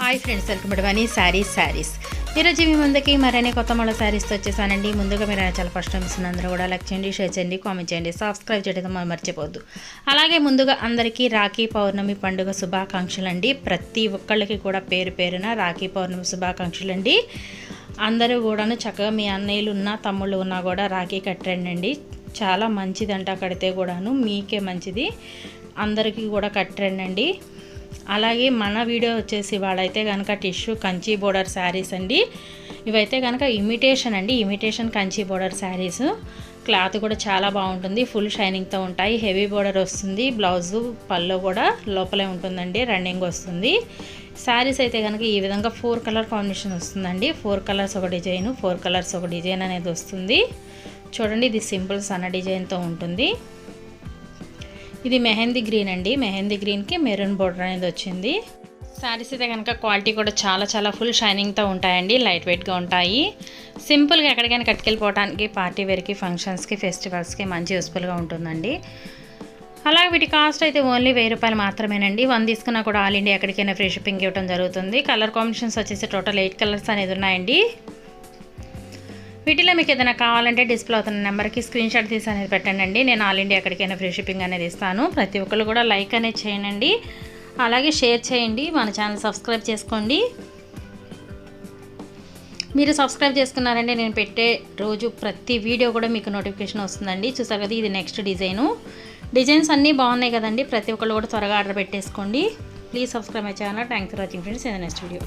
Hi friends welcome to money sarees sarees. ఈరోజు మీ ముందుకి మరిన్ని కొత్త మళ్ళీ శారీస్తో వచ్చేసానండి. ముందుగా మీరు చాలా ఫస్ట్ టైం అందరూ కూడా లైక్ చేయండి షేర్ చేయండి కామెంట్ చేయండి సబ్స్క్రైబ్ చేయడం మర్చిపోవద్దు. అలాగే ముందుగా అందరికీ రాఖీ పౌర్ణమి పండుగ శుభాకాంక్షలు అండి. ప్రతి ఒక్కళ్ళకి కూడా పేరు పేరున రాఖీ పౌర్ణమి శుభాకాంక్షలు అండి. అందరూ కూడాను చక్కగా మీ అన్నయ్యలు ఉన్నా తమ్ముళ్ళు ఉన్నా కూడా రాఖీ కట్టండి చాలా మంచిదంట కడితే కూడాను మీకే మంచిది. అందరికీ కూడా కట్టండి అలాగే మన వీడియో వచ్చేసి వాళ్ళైతే కనుక టిష్యూ కంచి బోర్డర్ శారీస్ అండి. ఇవైతే కనుక ఇమిటేషన్ అండి. Imitation Kanchi border sarees. Cloth కూడా చాలా బాగుంటుంది. ఫుల్ షైనింగ్తో ఉంటాయి. హెవీ బోర్డర్ వస్తుంది. బ్లౌజు పళ్ళు కూడా లోపలే ఉంటుందండి. రన్నింగ్ వస్తుంది. శారీస్ అయితే కనుక ఈ విధంగా ఫోర్ కలర్ కాంబినేషన్ వస్తుందండి. ఫోర్ కలర్స్ ఒక డిజైన్ ఫోర్ కలర్స్ ఒక డిజైన్ అనేది వస్తుంది. చూడండి ఇది సింపుల్ సన్న డిజైన్తో ఉంటుంది. ఇది మెహందీ గ్రీన్ అండి. మెహందీ గ్రీన్కి మెరూన్ బోర్డర్ అనేది వచ్చింది. శారీస్ అయితే కనుక క్వాలిటీ కూడా చాలా చాలా ఫుల్ షైనింగ్తో ఉంటాయండి. లైట్ వెయిట్గా ఉంటాయి. సింపుల్గా ఎక్కడికైనా కట్టుకెళ్ళిపోవడానికి పార్టీ వేర్కి ఫంక్షన్స్కి ఫెస్టివల్స్కి మంచి యూస్ఫుల్గా ఉంటుందండి. అలాగే వీటి కాస్ట్ అయితే ఓన్లీ వెయ్యి రూపాయలు మాత్రమేనండి. వన్ తీసుకున్నా కూడా ఆల్ ఇండియా ఎక్కడికైనా ఫ్రీ షిప్పింగ్ ఇవ్వడం జరుగుతుంది. కలర్ కాంబినేషన్స్ వచ్చేసి టోటల్ ఎయిట్ కలర్స్ అనేది ఉన్నాయండి. వీటిలో మీకు ఏదైనా కావాలంటే డిస్ప్లే అవుతున్న నెంబర్కి స్క్రీన్ షాట్ తీసి అనేది పెట్టండి నేను ఆల్ ఇండియా ఎక్కడికైనా ఫ్రీ షిప్పింగ్ అనేది ఇస్తాను. ప్రతి ఒక్కరు కూడా లైక్ అనేది చేయండి అలాగే షేర్ చేయండి. మన ఛానల్ సబ్స్క్రైబ్ చేసుకోండి. మీరు సబ్స్క్రైబ్ చేసుకున్నారంటే నేను పెట్టే రోజు ప్రతి వీడియో కూడా మీకు నోటిఫికేషన్ వస్తుందండి. చూసారు కదా ఇది నెక్స్ట్ డిజైను. డిజైన్స్ అన్నీ బాగున్నాయి కదండి. ప్రతి ఒక్కళ్ళు కూడా త్వరగా ఆర్డర్ పెట్టేసుకోండి. Please subscribe my channel. Thanks for watching friends. In next video